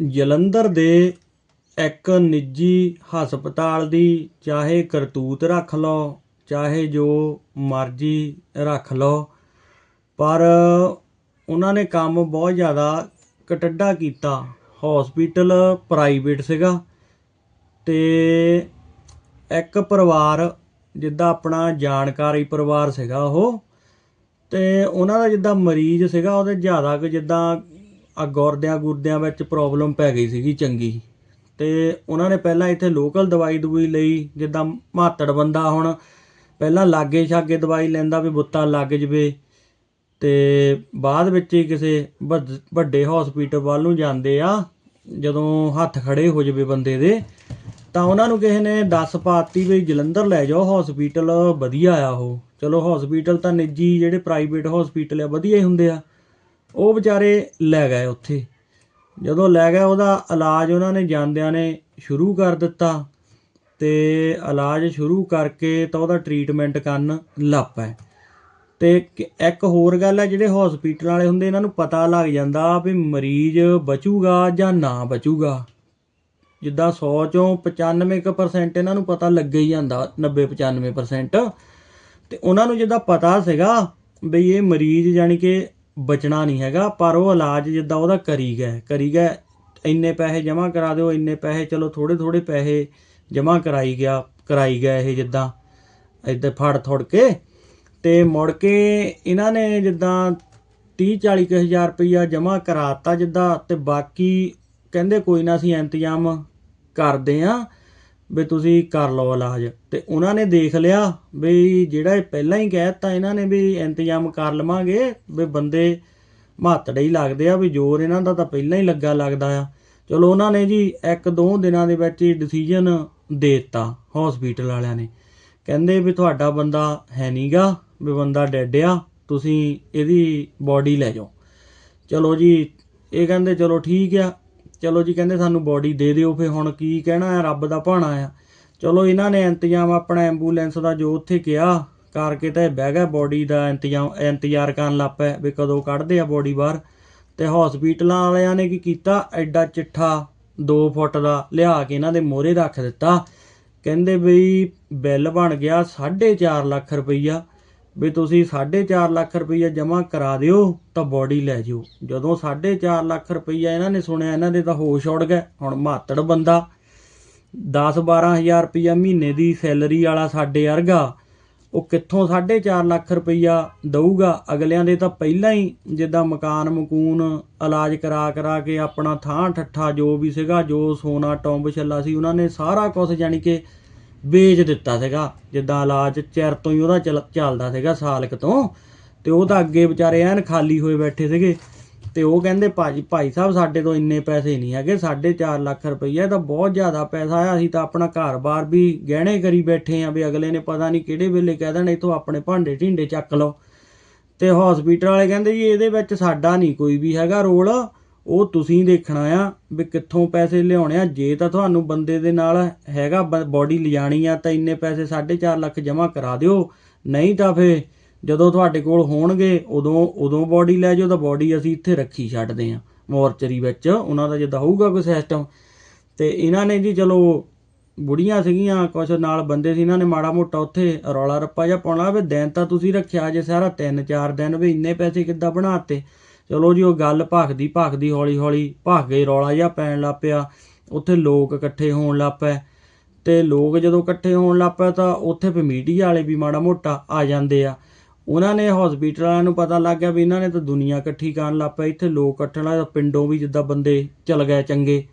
ਜਲੰਧਰ ਦੇ ਇੱਕ ਨਿੱਜੀ ਹਸਪਤਾਲ ਦੀ ਚਾਹੇ ਕਰਤੂਤ ਰੱਖ ਲਓ, ਚਾਹੇ ਜੋ ਮਰਜ਼ੀ ਰੱਖ ਲਓ, ਪਰ ਉਹਨਾਂ ਨੇ ਕੰਮ ਬਹੁਤ ਜ਼ਿਆਦਾ ਕਟੱਡਾ ਕੀਤਾ। ਹਸਪੀਟਲ ਪ੍ਰਾਈਵੇਟ ਸੀਗਾ ਤੇ ਇੱਕ ਪਰਿਵਾਰ, ਜਿੱਦਾਂ ਆਪਣਾ ਜਾਣਕਾਰੀ ਪਰਿਵਾਰ ਸੀਗਾ ਉਹ, ਤੇ ਉਹਨਾਂ ਦਾ ਜਿੱਦਾਂ ਮਰੀਜ਼ ਸੀਗਾ, ਉਹਦੇ ਜ਼ਿਆਦਾ ਕਿ ਜਿੱਦਾਂ ਆ ਗੁਰਦਿਆਂ ਗੁਰਦਿਆਂ ਵਿੱਚ ਪ੍ਰੋਬਲਮ ਪੈ ਗਈ ਸੀਗੀ ਚੰਗੀ। ਤੇ ਉਹਨਾਂ ਨੇ ਪਹਿਲਾਂ ਇੱਥੇ ਲੋਕਲ ਦਵਾਈ ਦਵਾਈ ਲਈ, ਜਿੱਦਾਂ ਮਾਤੜ ਬੰਦਾ ਹੁਣ ਪਹਿਲਾਂ ਲਾਗੇ ਛਾਗੇ ਦਵਾਈ ਲੈਂਦਾ ਵੀ ਬੁੱਤਾ ਲੱਗ ਜਵੇ ਤੇ ਬਾਅਦ ਵਿੱਚ ਹੀ ਕਿਸੇ ਵੱਡ- ਵੱਡੇ ਹਸਪੀਟਲ ਵੱਲ ਨੂੰ ਜਾਂਦੇ ਆ, ਜਦੋਂ ਹੱਥ ਖੜੇ ਹੋ ਜਵੇ ਬੰਦੇ ਦੇ, ਤਾਂ ਉਹਨਾਂ ਨੂੰ ਕਿਸੇ ਨੇ ਦੱਸ ਪਾਤੀ ਵੀ ਜਲੰਧਰ ਲੈ ਜਾਓ ਹਸਪੀਟਲ ਵਧੀਆ ਆ ਉਹ। ਚਲੋ ਹਸਪੀਟਲ ਤਾਂ ਨਿੱਜੀ ਜਿਹੜੇ ਪ੍ਰਾਈਵੇਟ ਹਸਪੀਟਲ ਆ, ਵਧੀਆ ਹੀ ਹੁੰਦੇ ਆ। ਉਹ ਵਿਚਾਰੇ ਲੈ ਗਏ ਉੱਥੇ। ਜਦੋਂ ਲੈ ਗਏ, ਉਹਦਾ ਇਲਾਜ ਉਹਨਾਂ ਨੇ ਜਾਂਦਿਆਂ ਨੇ ਸ਼ੁਰੂ ਕਰ ਦਿੱਤਾ ਤੇ ਇਲਾਜ ਸ਼ੁਰੂ ਕਰਕੇ ਤਾਂ ਉਹਦਾ ਟ੍ਰੀਟਮੈਂਟ ਕਰਨ ਲੱਗ ਪਏ। ਤੇ ਇੱਕ ਹੋਰ ਗੱਲ ਹੈ, ਜਿਹੜੇ ਹਸਪੀਟਲ ਵਾਲੇ ਹੁੰਦੇ, ਇਹਨਾਂ ਨੂੰ ਪਤਾ ਲੱਗ ਜਾਂਦਾ ਵੀ ਮਰੀਜ਼ ਬਚੂਗਾ ਜਾਂ ਨਾ ਬਚੂਗਾ। ਜਿੱਦਾਂ 100 ਚੋਂ 95% ਇਹਨਾਂ ਨੂੰ ਪਤਾ ਲੱਗ ਹੀ ਜਾਂਦਾ 90 95% ਤੇ ਉਹਨਾਂ ਨੂੰ ਜਿੱਦਾਂ ਪਤਾ ਸੀਗਾ ਵੀ ਇਹ ਮਰੀਜ਼ ਜਾਨੀ ਕਿ ਬਚਣਾ ਨਹੀਂ ਹੈਗਾ, ਪਰ ਉਹ ਇਲਾਜ ਜਿੱਦਾਂ ਉਹਦਾ ਕਰੀ ਗਏ ਕਰੀ ਗਏ ਇੰਨੇ ਪੈਸੇ ਜਮ੍ਹਾਂ ਕਰਾ ਦਿਓ, ਇੰਨੇ ਪੈਸੇ, ਚਲੋ ਥੋੜੇ ਥੋੜੇ ਪੈਸੇ ਜਮ੍ਹਾਂ ਕਰਾਈ ਗਿਆ, ਕਰਾਈ ਗਏ ਇਹ ਜਿੱਦਾਂ ਇੱਦਾਂ ਫੜ ਥੋੜ ਕੇ, ਤੇ ਮੁੜ ਕੇ ਇਹਨਾਂ ਨੇ ਜਿੱਦਾਂ 30 40 ਕੁ ਹਜ਼ਾਰ ਰੁਪਈਆ ਜਮ੍ਹਾਂ ਕਰਾਤਾ ਜਿੱਦਾਂ, ਤੇ ਬਾਕੀ ਕਹਿੰਦੇ ਕੋਈ ਨਾ ਅਸੀਂ ਇੰਤਜ਼ਾਮ ਕਰਦੇ ਆਂ ਵੀ ਤੁਸੀਂ ਕਰ ਲਓ ਇਲਾਜ। ਤੇ ਉਹਨਾਂ ਨੇ ਦੇਖ ਲਿਆ ਵੀ ਜਿਹੜਾ ਇਹ ਪਹਿਲਾਂ ਹੀ ਕਹਿਤਾ ਇਹਨਾਂ ਨੇ ਵੀ ਇੰਤਜ਼ਾਮ ਕਰ ਲਵਾਂਗੇ ਵੀ ਬੰਦੇ ਮਾਤੜੇ ਹੀ ਲੱਗਦੇ ਆ, ਵੀ ਜ਼ੋਰ ਇਹਨਾਂ ਦਾ ਤਾਂ ਪਹਿਲਾਂ ਹੀ ਲੱਗਾ ਲੱਗਦਾ ਆ। ਚਲੋ ਉਹਨਾਂ ਨੇ ਜੀ ਇੱਕ ਦੋ ਦਿਨਾਂ ਦੇ ਵਿੱਚ ਹੀ ਡਿਸੀਜਨ ਦੇ ਦਿੱਤਾ ਹਸਪੀਟਲ ਵਾਲਿਆਂ ਨੇ। ਕਹਿੰਦੇ ਵੀ ਤੁਹਾਡਾ ਬੰਦਾ ਹੈ ਨਹੀਂਗਾ ਵੀ ਬੰਦਾ ਡੈਡ ਆ, ਤੁਸੀਂ ਇਹਦੀ ਬੋਡੀ ਲੈ ਜਾਓ। ਚਲੋ ਜੀ, ਇਹ ਕਹਿੰਦੇ ਚਲੋ ਠੀਕ ਆ ਚਲੋ ਜੀ ਕਹਿੰਦੇ ਸਾਨੂੰ ਬੋਡੀ ਦੇ ਦਿਓ ਫੇ ਹੁਣ ਕੀ ਕਹਿਣਾ ਹੈ, ਰੱਬ ਦਾ ਭਾਣਾ ਆ। ਚਲੋ ਇਹਨਾਂ ਨੇ ਇੰਤਜ਼ਾਮ ਆਪਣਾ ਐਂਬੂਲੈਂਸ ਦਾ ਜੋ ਉੱਥੇ ਕਿਹਾ, ਕਰਕੇ ਤਾਂ ਇਹ ਬਹਿ ਗਿਆ ਬੋਡੀ ਦਾ ਇੰਤਜ਼ਾਮ, ਇੰਤਜ਼ਾਰ ਕਰਨ ਲੱਗ ਪਏ ਵੀ ਕਦੋਂ ਕੱਢਦੇ ਆ ਬੋਡੀ ਬਾਹਰ। ਤੇ ਹਸਪੀਟਲਾਂ ਵਾਲਿਆਂ ਨੇ ਕੀ ਕੀਤਾ, ਐਡਾ ਚਿੱਠਾ 2 ਫੁੱਟ ਦਾ ਲਿਆ ਕੇ ਇਹਨਾਂ ਦੇ ਮੋਹਰੇ ਰੱਖ ਦਿੱਤਾ। ਕਹਿੰਦੇ ਬਈ ਬਿੱਲ ਬਣ ਗਿਆ 4.5 ਲੱਖ ਰੁਪਈਆ। ਵੀ ਤੁਸੀਂ 4.5 ਲੱਖ ਰੁਪਈਆ ਜਮ੍ਹਾਂ ਕਰਾ ਦਿਓ ਤਾਂ ਬੋਡੀ ਲੈ ਜਿਓ। ਜਦੋਂ 4.5 ਲੱਖ ਰੁਪਈਆ ਇਹਨਾਂ ਨੇ ਸੁਣਿਆ, ਇਹਨਾਂ ਦੇ ਤਾਂ ਹੋਸ਼ ਉੜ ਗਏ। ਹੁਣ ਮਾਤੜ ਬੰਦਾ 10-12000 ਰੁਪਈਆ ਮਹੀਨੇ ਦੀ ਸੈਲਰੀ ਵਾਲਾ ਸਾਡੇ ਵਰਗਾ, ਉਹ ਕਿੱਥੋਂ 4.5 ਲੱਖ ਰੁਪਈਆ ਦਊਗਾ? ਅਗਲਿਆਂ ਦੇ ਤਾਂ ਪਹਿਲਾਂ ਹੀ ਜਿੱਦਾਂ ਮਕਾਨ ਮਕੂਨ ਇਲਾਜ ਕਰਾ ਕਰਾ ਕੇ ਆਪਣਾ ਥਾਂ ਠੱਠਾ ਜੋ ਵੀ ਸੀਗਾ, ਜੋ ਸੋਨਾ ਟੌਂਬ ਛੱਲਾ ਸੀ, ਉਹਨਾਂ ਨੇ ਸਾਰਾ ਕੁਝ ਜਾਣੀ ਕਿ ਵੇਚ ਦਿੱਤਾ ਸੀਗਾ। ਜਿੱਦਾਂ ਇਲਾਜ ਚਿਰ ਤੋਂ ਹੀ ਉਹਦਾ ਚੱਲ- ਚੱਲਦਾ ਸੀਗਾ ਸਾਲਕ ਤੋਂ। ਤੇ ਉਹ ਤਾਂ ਅੱਗੇ ਵਿਚਾਰੇ ਐਨ ਖਾਲੀ ਹੋਏ ਬੈਠੇ ਸੀਗੇ। ਤੇ ਉਹ ਕਹਿੰਦੇ, ਭਾਜੀ, ਭਾਈ ਸਾਹਿਬ, ਸਾਡੇ ਤੋਂ ਇੰਨੇ ਪੈਸੇ ਨਹੀਂ ਹੈਗੇ। 4.5 ਲੱਖ ਰੁਪਈਆ ਇਹ ਤਾਂ ਬਹੁਤ ਜ਼ਿਆਦਾ ਪੈਸਾ ਆ। ਅਸੀਂ ਤਾਂ ਆਪਣਾ ਘਰ-ਬਾਰ ਵੀ ਗਹਿਣੇ ਕਰੀ ਬੈਠੇ ਆ ਵੀ ਅਗਲੇ ਨੇ ਪਤਾ ਨਹੀਂ ਕਿਹੜੇ ਵੇਲੇ ਕਹਿ ਦੇਣਾ, ਇਥੋਂ ਆਪਣੇ ਭਾਂਡੇ ਢਿੰਡੇ ਚੱਕ ਲਓ। ਤੇ ਹਸਪੀਟਲ ਵਾਲੇ ਕਹਿੰਦੇ ਜੀ, ਇਹਦੇ ਵਿੱਚ ਸਾਡਾ ਨਹੀਂ ਕੋਈ ਵੀ ਹੈਗਾ ਰੋਲ। ਉਹ ਤੁਸੀਂ ਦੇਖਣਾ ਆ ਵੀ ਕਿੱਥੋਂ ਪੈਸੇ ਲਿਆਉਣੇ ਆ। ਜੇ ਤਾਂ ਤੁਹਾਨੂੰ ਬੰਦੇ ਦੇ ਨਾਲ ਹੈਗਾ ਬੋਡੀ ਲਿਜਾਣੀ ਆ, ਤਾਂ ਇੰਨੇ ਪੈਸੇ 4.5 ਲੱਖ ਜਮ੍ਹਾਂ ਕਰਾ ਦਿਓ। ਨਹੀਂ ਤਾਂ ਫੇ ਜਦੋਂ ਤੁਹਾਡੇ ਕੋਲ ਹੋਣਗੇ, ਉਦੋਂ ਉਦੋਂ ਬੋਡੀ ਲੈ ਜਾਓ, ਤਾਂ ਬੋਡੀ ਅਸੀਂ ਇੱਥੇ ਰੱਖੀ ਛੱਡਦੇ ਆ ਮੋਰਚਰੀ ਵਿੱਚ। ਉਹਨਾਂ ਦਾ ਜਿੱਦਾਂ ਹੋਊਗਾ ਕੋਈ ਸਿਸਟਮ ਤੇ ਇਹਨਾਂ ਨੇ ਜੀ ਚਲੋ ਬੁੜੀਆਂ ਸੀਗੀਆਂ, ਕੁਛ ਨਾਲ ਬੰਦੇ ਸੀ, ਇਹਨਾਂ ਨੇ ਮਾੜਾ ਮੋਟਾ ਉੱਥੇ ਰੌਲਾ ਰੱਪਾ ਜਿਹਾ ਪਾਉਣਾ ਵੀ ਦਿਨ ਤਾਂ ਤੁਸੀਂ ਰੱਖਿਆ ਜੇ ਸਾਰਾ 3-4 ਦਿਨ ਵੀ ਇੰਨੇ ਪੈਸੇ ਕਿੱਦਾਂ ਬਣਾਤੇ ਚਲੋ ਜੀ, ਉਹ ਗੱਲ ਭਖਦੀ ਭਖਦੀ, ਹੌਲੀ ਹੌਲੀ ਭਖ ਗਈ, ਰੌਲਾ ਜਿਹਾ ਪੈਣ ਲੱਗ ਪਿਆ। ਉੱਥੇ ਲੋਕ ਇਕੱਠੇ ਹੋਣ ਲੱਗ ਪਏ। ਤੇ ਲੋਕ ਜਦੋਂ ਇਕੱਠੇ ਹੋਣ ਲੱਗ ਪਏ ਤਾਂ ਉੱਥੇ ਫਿਰ ਮੀਡੀਆ ਵਾਲੇ ਵੀ ਮਾੜਾ ਮੋਟਾ ਆ ਜਾਂਦੇ ਆ। ਉਹਨਾਂ ਨੇ ਹਸਪੀਟਲ ਵਾਲਿਆਂ ਨੂੰ ਪਤਾ ਲੱਗ ਗਿਆ ਵੀ ਇਹਨਾਂ ਨੇ ਤਾਂ ਦੁਨੀਆ ਇਕੱਠੀ ਕਰਨ ਲੱਗ ਪਏ। ਇੱਥੇ ਲੋਕ ਇਕੱਠਣ ਲੱਗ ਪਿੰਡੋਂ ਵੀ ਜਿੱਦਾਂ ਬੰਦੇ ਚਲ ਗਏ ਚੰਗੇ।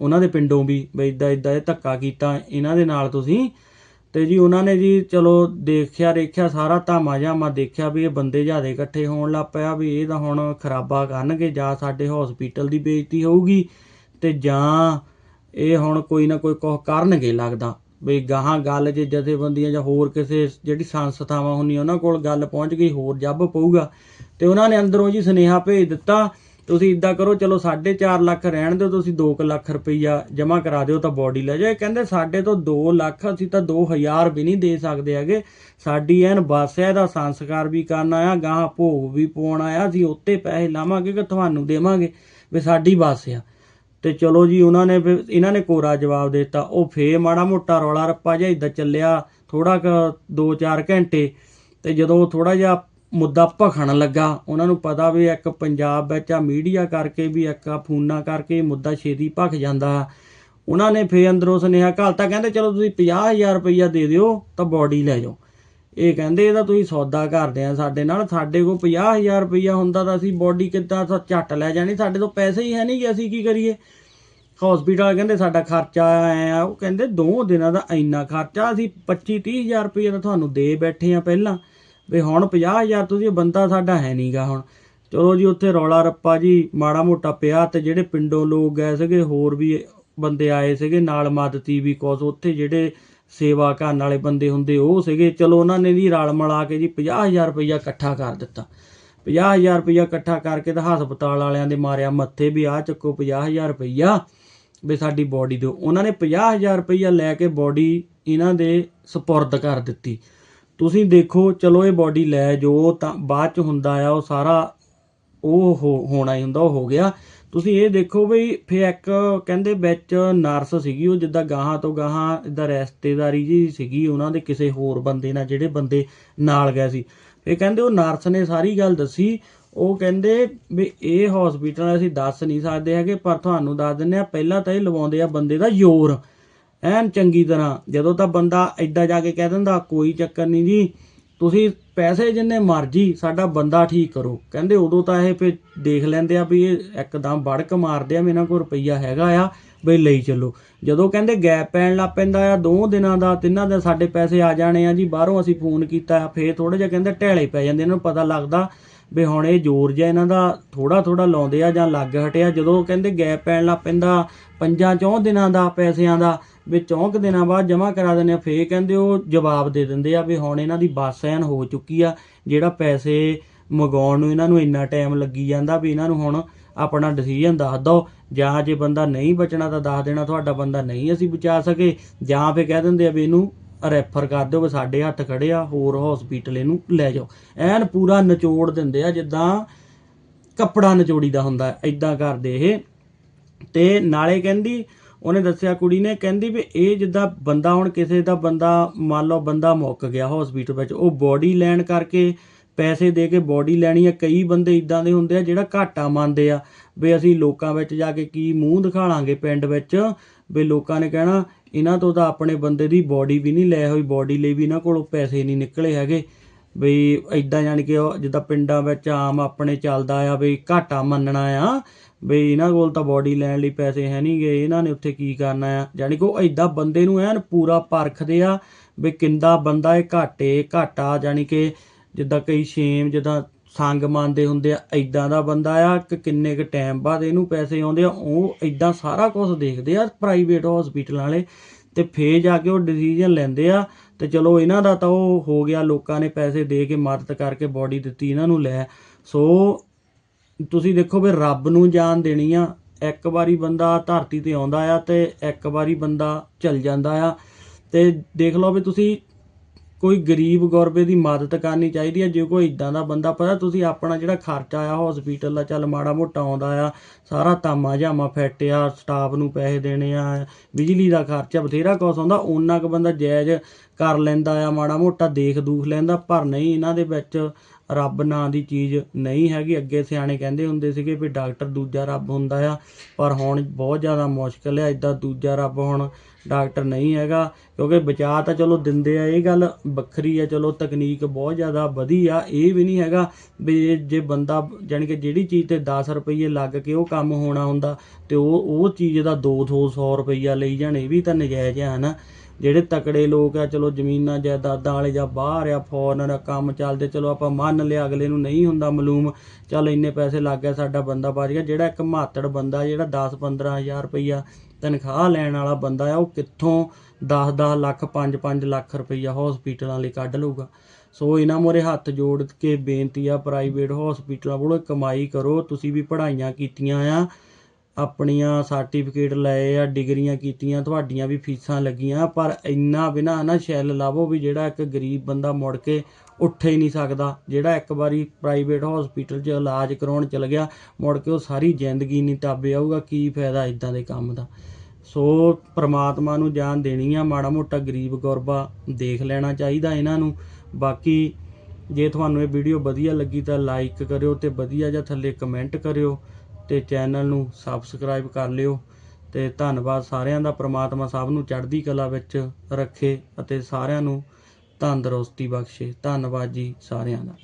ਉਹਨਾਂ ਦੇ ਪਿੰਡੋਂ ਵੀ ਬਈ ਇਦਾਂ ਇਦਾਂ ਇਹ ਧੱਕਾ ਕੀਤਾ। ਇਹਨਾਂ ਦੇ ਨਾਲ ਤੁਸੀਂ ਤੇ ਜੀ ਉਹਨਾਂ ਨੇ ਜੀ ਚਲੋ ਦੇਖਿਆ ਰੇਖਿਆ ਸਾਰਾ ਧਾਮਾ ਜਾਮਾ ਦੇਖਿਆ ਵੀ ਇਹ ਬੰਦੇ ਜ਼ਿਆਦੇ ਇਕੱਠੇ ਹੋਣ ਲੱਗ ਪਿਆ ਵੀ ਇਹ ਤਾਂ ਹੁਣ ਖਰਾਬਾ ਕਰਨਗੇ ਜਾਂ ਸਾਡੇ ਹਸਪੀਟਲ ਦੀ ਬੇਇੱਜ਼ਤੀ ਹੋਊਗੀ ਤੇ ਜਾਂ ਇਹ ਹੁਣ ਕੋਈ ਨਾ ਕੋਈ ਕੁਝ ਕਰਨਗੇ ਲੱਗਦਾ। ਵੀ ਗਾਹਾਂ ਗੱਲ ਜੇ ਜਥੇਬੰਦੀਆਂ ਜਾਂ ਹੋਰ ਕਿਸੇ ਜਿਹੜੀ ਸੰਸਥਾਵਾਂ ਹੁੰਦੀਆਂ ਉਹਨਾਂ ਕੋਲ ਗੱਲ ਪਹੁੰਚ ਗਈ, ਹੋਰ ਜੱਬ ਪਊਗਾ। ਤੇ ਉਹਨਾਂ ਨੇ ਅੰਦਰੋਂ ਜੀ ਸੁਨੇਹਾ ਭੇਜ ਦਿੱਤਾ ਤੁਸੀਂ ਇਦਾਂ ਕਰੋ, ਚਲੋ 4.5 ਲੱਖ ਰਹਿਣ ਦਿਓ, ਤੁਸੀਂ 2 ਲੱਖ ਰੁਪਈਆ ਜਮ੍ਹਾਂ ਕਰਾ ਦਿਓ ਤਾਂ ਬੋਡੀ ਲੈ ਜਾਓ। ਇਹ ਕਹਿੰਦੇ ਸਾਡੇ ਤੋਂ 2 ਲੱਖ ਅਸੀਂ ਤਾਂ 2000 ਵੀ ਨਹੀਂ ਦੇ ਸਕਦੇ ਹੈਗੇ। ਸਾਡੀ ਐਨ ਬੱਸ ਹੈ, ਇਹਦਾ ਸੰਸਕਾਰ ਵੀ ਕਰਨਾ ਆ ਗਾਹਾਂ ਭੋਗ ਵੀ ਪਾਉਣਾ ਆ ਅਸੀਂ ਉੱਤੇ ਪੈਸੇ ਲਾਵਾਂਗੇ ਕਿ ਤੁਹਾਨੂੰ ਦੇਵਾਂਗੇ ਵੀ ਸਾਡੀ ਬੱਸ ਆ। ਤੇ ਚਲੋ ਜੀ, ਉਹਨਾਂ ਨੇ ਫਿਰ, ਇਹਨਾਂ ਨੇ ਕੋਰਾ ਜਵਾਬ ਦੇ ਦਿੱਤਾ। ਉਹ ਫੇਰ ਮਾੜਾ ਮੋਟਾ ਰੌਲਾ ਰੱਪਾ ਜਿਹਾ ਏਦਾਂ ਚੱਲਿਆ ਥੋੜਾ ਕੁ 2-4 ਘੰਟੇ, ਤੇ ਜਦੋਂ ਥੋੜਾ ਜਿਹਾ ਮੁੱਦਾ ਭਖਣ ਲੱਗਾ। ਉਹਨਾਂ ਨੂੰ ਪਤਾ ਵੀ ਇੱਕ ਪੰਜਾਬ ਵਿੱਚ ਆ ਮੀਡੀਆ ਕਰਕੇ ਵੀ ਇੱਕ ਆ ਫੋਨਾਂ ਕਰਕੇ ਮੁੱਦਾ ਛੇਤੀ ਭਖ ਜਾਂਦਾ। ਉਹਨਾਂ ਨੇ ਫੇਰ ਅੰਦਰੋਂ ਸੁਨੇਹਾ ਘਾਲਤਾ, ਕਹਿੰਦੇ ਚਲੋ ਤੁਸੀਂ 50000 ਰੁਪਈਆ ਦੇ ਦਿਓ, ਤਾਂ ਬੋਡੀ ਲੈ ਜਾਓ। ਇਹ ਕਹਿੰਦੇ ਇਹਦਾ ਤੁਸੀਂ ਸੌਦਾ ਕਰਦੇ ਆ ਸਾਡੇ ਨਾਲ, ਸਾਡੇ ਕੋਲ 50000 ਰੁਪਈਆ ਹੁੰਦਾ ਤਾਂ ਅਸੀਂ ਬੋਡੀ ਕਿੱਦਾਂ ਝੱਟ ਲੈ ਜਾਣੀ, ਸਾਡੇ ਤੋਂ ਪੈਸੇ ਹੀ ਹੈ ਨਹੀਂ ਕਿ ਅਸੀਂ ਕੀ ਕਰੀਏ। ਹਸਪੀਟਲ ਕਹਿੰਦੇ, ਸਾਡਾ ਖਰਚਾ ਐ ਆ, ਉਹ ਕਹਿੰਦੇ ਦੋ ਦਿਨਾਂ ਦਾ ਇੰਨਾ ਖਰਚਾ, ਅਸੀਂ 25 30000 ਰੁਪਈਆ ਤਾਂ ਤੁਹਾਨੂੰ ਦੇ ਬੈਠੇ ਆ ਪਹਿਲਾਂ। ਵੀ ਹੁਣ 50000 ਤੁਸੀਂ ਬੰਦਾ ਸਾਡਾ ਹੈ ਨਹੀਂਗਾ ਹੁਣ। ਚਲੋ ਜੀ, ਉੱਥੇ ਰੌਲਾ ਰੱਪਾ ਜੀ, ਮਾੜਾ ਮੋਟਾ ਪਿਆ ਤੇ ਜਿਹੜੇ ਪਿੰਡੋਂ ਲੋਕ ਗਏ ਸੀਗੇ, ਹੋਰ ਵੀ ਬੰਦੇ ਆਏ ਸੀਗੇ, ਨਾਲ ਮਦਤੀ ਵੀ ਕੁਛ, ਉੱਥੇ ਜਿਹੜੇ ਸੇਵਾ ਕਰਨ ਵਾਲੇ ਬੰਦੇ ਹੁੰਦੇ, ਉਹ ਸੀਗੇ। ਚਲੋ ਉਹਨਾਂ ਨੇ ਵੀ ਰਲ ਮਿਲਾ ਕੇ ਜੀ 50000 ਰੁਪਈਆ ਇਕੱਠਾ ਕਰ ਦਿੱਤਾ। 50000 ਰੁਪਈਆ ਇਕੱਠਾ ਕਰਕੇ ਤਾਂ ਹਸਪਤਾਲ ਵਾਲਿਆਂ ਦੇ ਮਾਰਿਆ ਮੱਥੇ ਵੀ ਆ ਚੱਕੋ 50000 ਰੁਪਈਆ ਵੀ ਸਾਡੀ ਬੋਡੀ ਦਿਓ। ਉਹਨਾਂ ਨੇ 50000 ਰੁਪਈਆ ਲੈ ਕੇ ਬੋਡੀ ਇਹਨਾਂ ਦੇ ਸਪੁਰਦ ਕਰ ਦਿੱਤੀ। ਤੁਸੀਂ ਦੇਖੋ, ਚਲੋ ਇਹ ਬੋਡੀ ਲੈ ਜੋ, ਤਾਂ ਬਾਅਦ ਚ ਹੁੰਦਾ ਆ, ਉਹ ਸਾਰਾ ਉਹ ਹੋ- ਹੋਣਾ ਹੀ ਹੁੰਦਾ, ਉਹ ਹੋ ਗਿਆ। ਤੁਸੀਂ ਇਹ ਦੇਖੋ ਵੀ ਫੇ ਇੱਕ ਕਹਿੰਦੇ ਵਿੱਚ ਨਰਸ ਸੀਗੀ, ਉਹ ਜਿੱਦਾਂ ਗਾਹਾਂ ਤੋਂ ਗਾਹਾਂ ਇਦਾਂ ਰਿਸ਼ਤੇਦਾਰੀ ਜੀ ਸੀਗੀ, ਉਹਨਾਂ ਦੇ ਕਿਸੇ ਹੋਰ ਬੰਦੇ ਨਾਲ, ਜਿਹੜੇ ਬੰਦੇ ਨਾਲ ਗਏ ਸੀ। ਫੇ ਕਹਿੰਦੇ ਉਹ ਨਰਸ ਨੇ ਸਾਰੀ ਗੱਲ ਦੱਸੀ। ਉਹ ਕਹਿੰਦੇ ਵੀ ਇਹ ਹਸਪੀਟਲ ਅਸੀਂ ਦੱਸ ਨਹੀਂ ਸਕਦੇ ਹੈਗੇ, ਪਰ ਤੁਹਾਨੂੰ ਦੱਸ ਦਿੰਨੇ ਆ ਪਹਿਲਾਂ ਤਾਂ ਇਹ ਲਵਾਉਂਦੇ ਆ ਬੰਦੇ ਦਾ ਜ਼ੋਰ। ਐਨ ਚੰਗੀ ਤਰ੍ਹਾਂ, ਜਦੋਂ ਤਾਂ ਬੰਦਾ ਐਦਾਂ ਜਾ ਕੇ ਕਹਿ ਦਿੰਦਾ, ਕੋਈ ਚੱਕਰ ਨਹੀਂ ਜੀ, ਤੁਸੀਂ ਪੈਸੇ ਜਿੰਨੇ ਮਰਜ਼ੀ, ਸਾਡਾ ਬੰਦਾ ਠੀਕ ਕਰੋ। ਕਹਿੰਦੇ ਉਦੋਂ ਤਾਂ ਇਹ ਫਿਰ ਦੇਖ ਲੈਂਦੇ ਆ ਵੀ ਇਹ ਇੱਕਦਮ ਵੜਕ ਮਾਰਦੇ ਆ ਵੀ ਇਹਨਾਂ ਕੋਲ ਰੁਪਈਆ ਹੈਗਾ ਆ, ਬਈ ਲਈ ਚੱਲੋ। ਜਦੋਂ ਕਹਿੰਦੇ ਗੈਪ ਪੈਣ ਲੱਗ ਪੈਂਦਾ ਆ, ਦੋ ਦਿਨਾਂ ਦਾ, ਤਿੰਨਾਂ ਦਾ ਸਾਡੇ ਪੈਸੇ ਆ ਜਾਣੇ ਆ ਜੀ, ਬਾਹਰੋਂ ਅਸੀਂ ਫੋਨ ਕੀਤਾ, ਫੇਰ ਥੋੜਾ ਜਿਹਾ ਕਹਿੰਦੇ ਢੇਲੇ ਪੈ ਜਾਂਦੇ ਇਹਨਾਂ ਨੂੰ ਪਤਾ ਲੱਗਦਾ ਵੀ ਹੁਣ ਇਹ ਜ਼ੋਰ ਜਿਹਾ ਇਹਨਾਂ ਦਾ ਥੋੜਾ ਥੋੜਾ ਲਾਉਂਦੇ ਆ ਜਾਂ ਲੱਗ ਹਟਿਆ। ਜਦੋਂ ਕਹਿੰਦੇ ਗੈਪ ਪੈਣ ਲੱਗ ਪੈਂਦਾ ਪੰਜਾਂ ਚੌਂ ਦਿਨਾਂ ਦਾ ਪੈਸਿਆਂ ਦਾ ਵੀ ਚੌਂ ਕੁ ਦਿਨਾਂ ਬਾਅਦ ਜਮ੍ਹਾਂ ਕਰਾ ਦਿੰਦੇ ਆ, ਫੇਰ ਕਹਿੰਦੇ ਉਹ ਜਵਾਬ ਦੇ ਦਿੰਦੇ ਆ ਵੀ ਹੁਣ ਇਹਨਾਂ ਦੀ ਬੱਸ ਐਨ ਹੋ ਚੁੱਕੀ ਆ, ਜਿਹੜਾ ਪੈਸੇ ਮਗਾਉਣ ਨੂੰ ਇਹਨਾਂ ਨੂੰ ਇੰਨਾ ਟਾਈਮ ਲੱਗੀ ਜਾਂਦਾ ਵੀ ਇਹਨਾਂ ਨੂੰ ਹੁਣ ਆਪਣਾ ਡਿਸੀਜਨ ਦੱਸ ਦਿਓ, ਜਾਂ ਜੇ ਬੰਦਾ ਨਹੀਂ ਬਚਣਾ ਤਾਂ ਦੱਸ ਦੇਣਾ, ਤੁਹਾਡਾ ਬੰਦਾ ਨਹੀਂ ਅਸੀਂ ਬਚਾ ਸਕੇ, ਜਾਂ ਫੇਰ ਕਹਿ ਦਿੰਦੇ ਆ ਵੀ ਇਹਨੂੰ ਰੈਫਰ ਕਰ ਦਿਓ ਵੀ ਸਾਡੇ ਹੱਥ ਖੜੇ ਆ, ਹੋਰ ਹਸਪੀਟਲ ਇਹਨੂੰ ਲੈ ਜਾਓ। ਐਨ ਪੂਰਾ ਨਿਚੋੜ ਦਿੰਦੇ ਆ, ਜਿੱਦਾਂ ਕੱਪੜਾ ਨਿਚੋੜੀ ਦਾ ਹੁੰਦਾ ਐਦਾਂ ਕਰਦੇ ਇਹ। ਤੇ ਨਾਲੇ ਕਹਿੰਦੀ ਉਹਨੇ ਦੱਸਿਆ, ਕੁੜੀ ਨੇ ਕਹਿੰਦੀ ਵੀ ਇਹ ਜਿੱਦਾਂ ਬੰਦਾ ਹੁਣ ਕਿਸੇ ਦਾ ਬੰਦਾ, ਮੰਨ ਲਓ ਬੰਦਾ ਮੁੱਕ ਗਿਆ ਹਸਪੀਟਲ ਵਿੱਚ, ਉਹ ਬੋਡੀ ਲੈਣ ਕਰਕੇ ਪੈਸੇ ਦੇ ਕੇ ਬੋਡੀ ਲੈਣੀ ਆ, ਕਈ ਬੰਦੇ ਇਦਾਂ ਦੇ ਹੁੰਦੇ ਆ ਜਿਹੜਾ ਘਾਟਾ ਮੰਨਦੇ ਆ। ਵੀ ਅਸੀਂ ਲੋਕਾਂ ਵਿੱਚ ਜਾ ਕੇ ਕੀ ਮੂੰਹ ਦਿਖਾ ਲਾਂਗੇ ਪਿੰਡ ਵਿੱਚ, ਵੀ ਲੋਕਾਂ ਨੇ ਕਹਿਣਾ, ਇਹਨਾਂ ਤੋਂ ਤਾਂ ਆਪਣੇ ਬੰਦੇ ਦੀ ਬੋਡੀ ਵੀ ਨਹੀਂ ਲੈ ਹੋਈ ਬੋਡੀ ਲਈ ਵੀ ਇਹਨਾਂ ਕੋਲੋਂ ਪੈਸੇ ਨਹੀਂ ਨਿਕਲੇ ਹੈਗੇ। ਬਈ ਇਦਾਂ ਜਾਣੀ ਕਿ ਉਹ ਜਿੱਦਾਂ ਪਿੰਡਾਂ ਵਿੱਚ ਆਮ ਆਪਣੇ ਚੱਲਦਾ ਆ, ਵੀ ਘਾਟਾ ਮੰਨਣਾ ਆ ਬਈ ਇਹਨਾਂ ਕੋਲ ਤਾਂ ਬੋਡੀ ਲੈਣ ਲਈ ਪੈਸੇ ਹੈ ਨਹੀਂ ਗਏ ਇਹਨਾਂ ਨੇ ਉੱਥੇ ਕੀ ਕਰਨਾ ਆ? ਜਾਣੀ ਕਿ ਉਹ ਇਦਾਂ ਬੰਦੇ ਨੂੰ ਐਨ ਪੂਰਾ ਪਰਖਦੇ ਆ ਵੀ ਕਿੰਦਾ ਬੰਦਾ ਇਹ ਘਾਟੇ, ਘਾਟਾ, ਜਾਣੀ ਕਿ ਜਿੱਦਾਂ ਕਈ ਸ਼ੇਮ ਜਿੱਦਾਂ ਸੰਗ ਮੰਨਦੇ ਹੁੰਦੇ ਆ ਇਦਾਂ ਦਾ ਬੰਦਾ ਆ ਕਿ ਕਿੰਨੇ ਕੁ ਟਾਈਮ ਬਾਅਦ ਇਹਨੂੰ ਪੈਸੇ ਆਉਂਦੇ ਆ, ਉਹ ਇਦਾਂ ਸਾਰਾ ਕੁਝ ਦੇਖਦੇ ਆ ਪ੍ਰਾਈਵੇਟ ਹਸਪੀਟਲ ਵਾਲੇ ਤੇ ਫੇਰ ਜਾ ਕੇ ਉਹ ਡਿਸੀਜਨ ਲੈਂਦੇ ਆ ਤੇ ਚਲੋ ਇਹਨਾਂ ਦਾ ਤਾਂ ਉਹ ਹੋ ਗਿਆ, ਲੋਕਾਂ ਨੇ ਪੈਸੇ ਦੇ ਕੇ ਮਦਦ ਕਰਕੇ ਬੋਡੀ ਦਿੱਤੀ ਇਹਨਾਂ ਨੂੰ ਲੈ। ਸੋ ਤੁਸੀਂ ਦੇਖੋ ਵੀ ਰੱਬ ਨੂੰ ਜਾਨ ਦੇਣੀ ਆ, ਇੱਕ ਵਾਰੀ ਬੰਦਾ ਧਰਤੀ ਤੇ ਆਉਂਦਾ ਆ ਤੇ ਇੱਕ ਵਾਰੀ ਬੰਦਾ ਚਲ ਜਾਂਦਾ ਆ। ਤੇ ਦੇਖ ਲਓ ਵੀ ਤੁਸੀਂ ਕੋਈ ਗਰੀਬ ਗੁਰਬੇ ਦੀ ਮਦਦ ਕਰਨੀ ਚਾਹੀਦੀ ਹੈ ਜੇ ਕੋਈ ਇਦਾਂ ਦਾ ਬੰਦਾ, ਪਤਾ ਤੁਸੀਂ ਆਪਣਾ ਜਿਹੜਾ ਖਰਚਾ ਆ ਹਸਪੀਟਲ ਦਾ ਚੱਲ ਮਾੜਾ ਮੋਟਾ ਆਉਂਦਾ ਆ, ਸਾਰਾ ਤਾਮਾ ਜਾਮਾ ਫੈਟਿਆ ਸਟਾਫ ਨੂੰ ਪੈਸੇ ਦੇਣੇ ਆ, ਬਿਜਲੀ ਦਾ ਖਰਚਾ ਬਥੇਰਾ ਕੁਛ ਆਉਂਦਾ ਉਹਨਾਂ ਕੁ ਬੰਦਾ ਜਾਇਜ਼ ਕਰ ਲੈਂਦਾ ਆ, ਮਾੜਾ ਮੋਟਾ ਦੇਖ ਦੂਖ ਲੈਂਦਾ, ਪਰ ਨਹੀਂ, ਇਹਨਾਂ ਦੇ ਵਿੱਚ ਰੱਬ ਨਾਂ ਦੀ ਚੀਜ਼ ਨਹੀਂ ਹੈਗੀ। ਅੱਗੇ ਸਿਆਣੇ ਕਹਿੰਦੇ ਹੁੰਦੇ ਸੀਗੇ ਵੀ ਡਾਕਟਰ ਦੂਜਾ ਰੱਬ ਹੁੰਦਾ ਆ, ਪਰ ਹੁਣ ਬਹੁਤ ਜ਼ਿਆਦਾ ਮੁਸ਼ਕਲ ਆ ਇਦਾਂ ਦੂਜਾ ਰੱਬ ਹੁਣ ਡਾਕਟਰ ਨਹੀਂ ਹੈਗਾ, ਕਿਉਂਕਿ ਬਚਾ ਤਾਂ ਚਲੋ ਦਿੰਦੇ ਆ, ਇਹ ਗੱਲ ਵੱਖਰੀ ਆ, ਚਲੋ ਤਕਨੀਕ ਬਹੁਤ ਜ਼ਿਆਦਾ ਵਧੀ ਆ ਇਹ ਵੀ ਨਹੀਂ ਹੈਗਾ ਵੀ ਜੇ- ਬੰਦਾ ਜਾਣੀ ਕਿ ਜਿਹੜੀ ਚੀਜ਼ ਤੇ 10 ਰੁਪਏ ਲੱਗ ਕੇ ਉਹ ਕੰਮ ਹੋਣਾ ਹੁੰਦਾ ਤੇ ਉਹ ਉਹ ਚੀਜ਼ ਦਾ 2-200 ਰੁਪਈਆ ਲਈ ਜਾਣ, ਇਹ ਵੀ ਤਾਂ ਨਜਾਇਜ਼ ਆ ਨਾ ਜਿਹੜੇ ਤਕੜੇ ਲੋਕ ਆ, ਚਲੋ ਜ਼ਮੀਨਾਂ ਜਾਇਦਾਦਾਂ ਵਾਲੇ ਜਾਂ ਬਾਹਰ ਆ ਫੋਰਨ ਕੰਮ ਚੱਲਦੇ, ਚਲੋ ਆਪਾਂ ਮੰਨ ਲਿਆ ਅਗਲੇ ਨੂੰ ਨਹੀਂ ਹੁੰਦਾ ਮਾਲੂਮ, ਚੱਲ ਇੰਨੇ ਪੈਸੇ ਲੱਗ ਗਿਆ ਸਾਡਾ ਬੰਦਾ ਬਚ ਗਿਆ। ਜਿਹੜਾ ਇੱਕ ਮਾਤੜ ਬੰਦਾ, ਜਿਹੜਾ 10-15 ਹਜ਼ਾਰ ਰੁਪਈਆ ਤਨਖਾਹ ਲੈਣ ਵਾਲਾ ਬੰਦਾ ਆ, ਉਹ ਕਿੱਥੋਂ 10-10 ਲੱਖ 5-5 ਲੱਖ ਰੁਪਈਆ ਹਸਪੀਟਲਾਂ ਲਈ ਕੱਢ ਲਊਗਾ। ਸੋ ਇਹਨਾਂ ਮੋਰੇ ਹੱਥ ਜੋੜ ਕੇ ਬੇਨਤੀ ਆ ਪ੍ਰਾਈਵੇਟ ਹਸਪੀਟਲਾਂ ਕੋਲੋਂ ਕਮਾਈ ਕਰੋ, ਤੁਸੀਂ ਵੀ ਪੜ੍ਹਾਈਆਂ ਕੀਤੀਆਂ ਆ। ਆਪਣੀਆਂ ਸਰਟੀਫਿਕੇਟ ਲਏ ਆ, ਡਿਗਰੀਆਂ ਕੀਤੀਆਂ, ਤੁਹਾਡੀਆਂ ਵੀ ਫੀਸਾਂ ਲੱਗੀਆਂ, ਪਰ ਇੰਨਾ ਬਿਨਾ ਨਾ ਸ਼ੈਲ ਲਾਵੋ ਵੀ ਜਿਹੜਾ ਇੱਕ ਗਰੀਬ ਬੰਦਾ ਮੁੜ ਕੇ ਉੱਠ ਹੀ ਨਹੀਂ ਸਕਦਾ, ਜਿਹੜਾ ਇੱਕ ਵਾਰੀ ਪ੍ਰਾਈਵੇਟ ਹਸਪੀਟਲ 'ਚ ਇਲਾਜ ਕਰਾਉਣ ਚਲ ਗਿਆ, ਮੁੜ ਕੇ ਉਹ ਸਾਰੀ ਜ਼ਿੰਦਗੀ ਨਹੀਂ ਤਾਬੇ ਆਊਗਾ, ਕੀ ਫਾਇਦਾ ਇਦਾਂ ਦੇ ਕੰਮ ਦਾ? ਸੋ ਪ੍ਰਮਾਤਮਾ ਨੂੰ ਜਾਨ ਦੇਣੀ ਆ, ਮਾੜਾ ਮੋਟਾ ਗਰੀਬ ਗੁਰਬਾ ਦੇਖ ਲੈਣਾ ਚਾਹੀਦਾ ਇਹਨਾਂ ਨੂੰ। ਬਾਕੀ ਜੇ ਤੁਹਾਨੂੰ ਇਹ ਵੀਡੀਓ ਵਧੀਆ ਲੱਗੀ ਤਾਂ ਲਾਈਕ ਕਰਿਓ ਤੇ ਵਧੀਆ ਜਿਹਾ ਥੱਲੇ ਕਮੈਂਟ ਕਰਿਓ। ਤੇ ਚੈਨਲ ਨੂੰ ਸਬਸਕ੍ਰਾਈਬ ਕਰ ਲਿਓ ਤੇ ਧੰਨਵਾਦ ਸਾਰਿਆਂ ਦਾ, ਪ੍ਰਮਾਤਮਾ ਸਭ ਨੂੰ ਚੜ੍ਹਦੀ ਕਲਾ ਵਿੱਚ ਰੱਖੇ ਅਤੇ ਸਾਰਿਆਂ ਨੂੰ ਤੰਦਰੁਸਤੀ ਬਖਸ਼ੇ। ਧੰਨਵਾਦ ਜੀ ਸਾਰਿਆਂ ਦਾ।